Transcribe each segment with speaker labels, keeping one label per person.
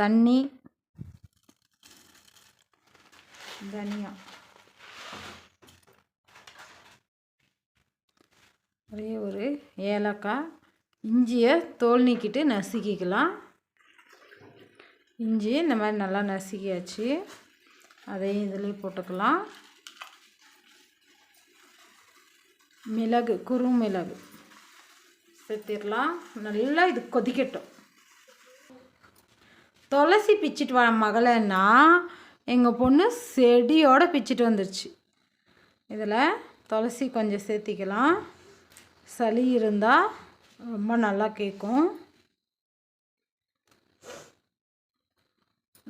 Speaker 1: தண்ணி தனியா. ஒரே ஒரு ஏலக்காய். இஞ்சியை தோல் நீக்கிட்டு நசுக்கிக்கலாம். இஞ்சி இந்த மாதிரி நல்லா நசுக்கியாச்சு. அதையும் இதுலேயும் போட்டுக்கலாம். மிளகு குறு மிளகு சேர்த்திடலாம். நல்லா இது கொதிக்கட்டும். துளசி பிச்சிட்டு வர மகளன்னா எங்கள் பொண்ணு செடியோடு பிச்சிட்டு வந்துருச்சு. இதில் துளசி கொஞ்சம் சேர்த்திக்கலாம். சளி இருந்தால் ரொம்ப நல்லா கேட்கும்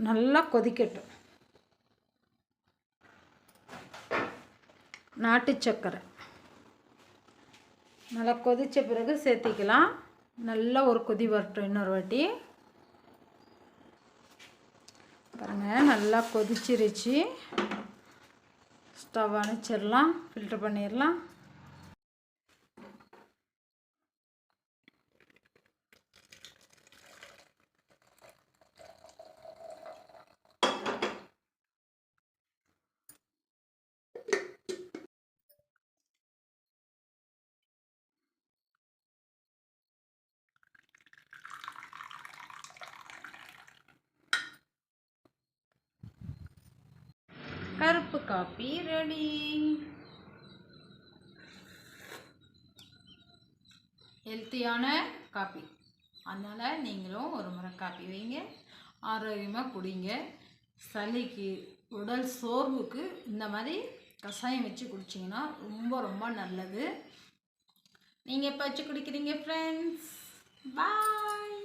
Speaker 1: நல்லா கொதிக்கட்டும். நாட்டு சர்க்கரை நல்லா கொதித்த பிறகு சேர்த்திக்கலாம். நல்லா ஒரு கொதி வரட்டும் இன்னொரு வாட்டி. பாருங்கள் நல்லா கொதிச்சிருச்சு. ஸ்டவ் அணைச்சிடலாம் ஃபில்ட்ரு பண்ணிடலாம். கருப்பு காப்பி ரெடி. ஹெல்த்தியான காப்பி அதனால் நீங்களும் ஒரு முறை காப்பி வைங்க. ஆரோக்கியமாக குடிங்க. சளிக்கு உடல் சோர்வுக்கு இந்த மாதிரி கஷாயம் வச்சு குடிச்சிங்கன்னா ரொம்ப ரொம்ப நல்லது. நீங்கள் எப்போ வச்சு குடிக்கிறீங்க ஃப்ரெண்ட்ஸ் பாய்